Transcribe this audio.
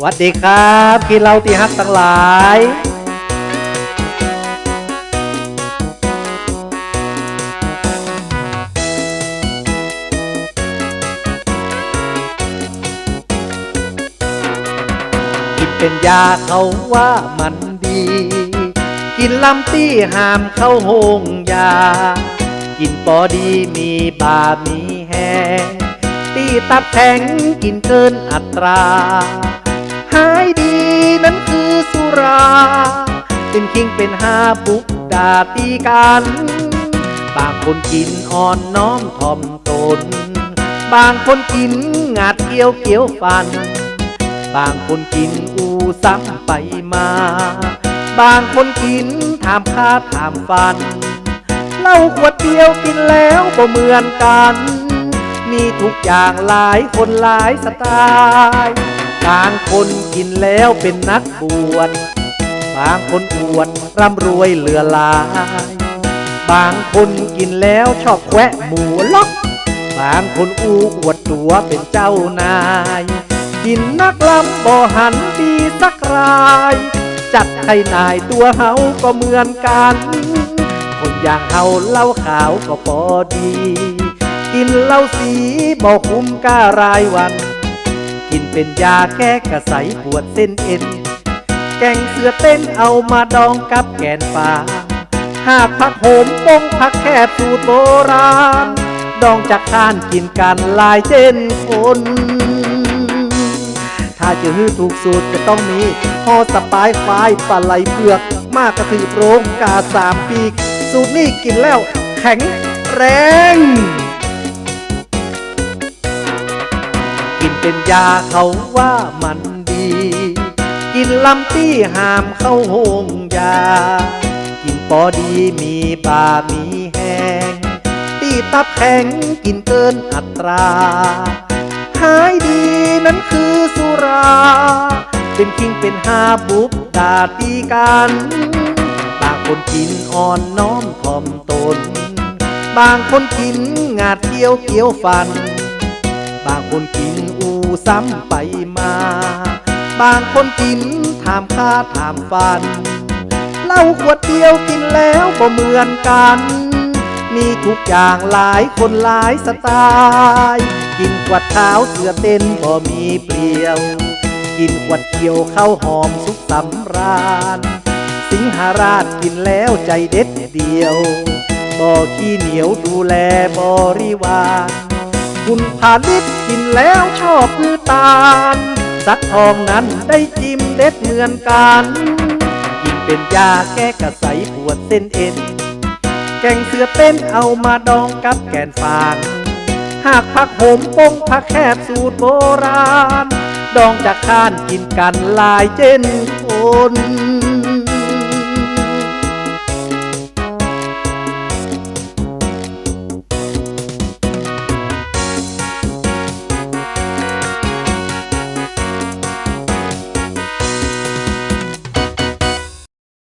สวัสดีครับกินเหล้าที่ฮักทั้งหลาย กินเป็นยาเขาว่ามันดี กินลำตี้ห้ามเข้าหงยา กินปอดีมีบามีแฮตีตับแข็งกินเกินอัตรา หายดีนั้นคือสุรา เป็นคิงเป็นหาบุกดาตีกัน บางคนกินอ่อนน้อมถ่อมตน บางคนกินงาดเกี้ยวเกี้ยวฟัน บางคนกินอูซ้ำไปมา บางคนกินถามค่าถามฟันเหล้าขวดเดียวกินแล้วก็เหมือนกัน มีทุกอย่างหลายคนหลายสไตล์ บางคนกินแล้วเป็นนักบวชบางคนอวดร่ำรวยเหลือหลาย บางคนกินแล้วชอบแควะหมูล็อก บางคนอู้อวดตัวเป็นเจ้านาย กินนักลำบ่หันดีสักราย จัดให้นายตัวเฮาก็เหมือนกัน คนอย่างเฮาเล้าขาวก็พอดี กินเหล้าสีบ่คุ้มก้ารายวัน กินเป็นยาแก้กระใสปวดเส้นเอ็น แกงเสือเต้นเอามาดองกับแกนป่าหากผักโหมปงผักแคบสูตรโบราณ ดองจากข้านกินกันหลายเช่นคน ถ้าจะฮื้อถูกสูตรจะต้องมีห่อสปายไฟปลาไหลเผือก มากกระถือโปรงกาสามปีก สูตรนี้กินแล้วแข็งแรง เป็นยาเขาว่ามันดี กินลำตี้หามเข้าห้องยา กินปอดีมีบามีแห้งตีตับแข็งกินเกินอัตรา หายดีนั้นคือสุรา เป็นคิงเป็นหาบุบดาตีกันบางคนกินอ่อนน้อมถ่อมตน บางคนกินงาดเกี้ยวเกี้ยวฟัน บางคนกิน ซ้ำไปมา บางคนกินถามค่าถามฟันเหล้าขวดเดียวกินแล้วก็เหมือนกัน มีทุกอย่างหลายคนหลายสไตล์กินขวดขาวเสือเต้นบ่มีเปลี่ยว กินขวดเขียวข้าวหอมสุขสำราญ สิงหาราชกินแล้วใจเด็ดเดียว บ่ขี้เหนียวดูแลบริวาร คุณพาณิชย์กินแล้วชอบคือตาลสักทองนั้นได้จิ้มเด็ดเหมือนกัน กินเป็นยาแก้กระใสปวดเส้นเอ็น แกงเสือเต้นเอามาดองกับแกนฟางหากผักโหมปงผักแคบสูตรโบราณ ดองจากข้านกินกันลายเจนคน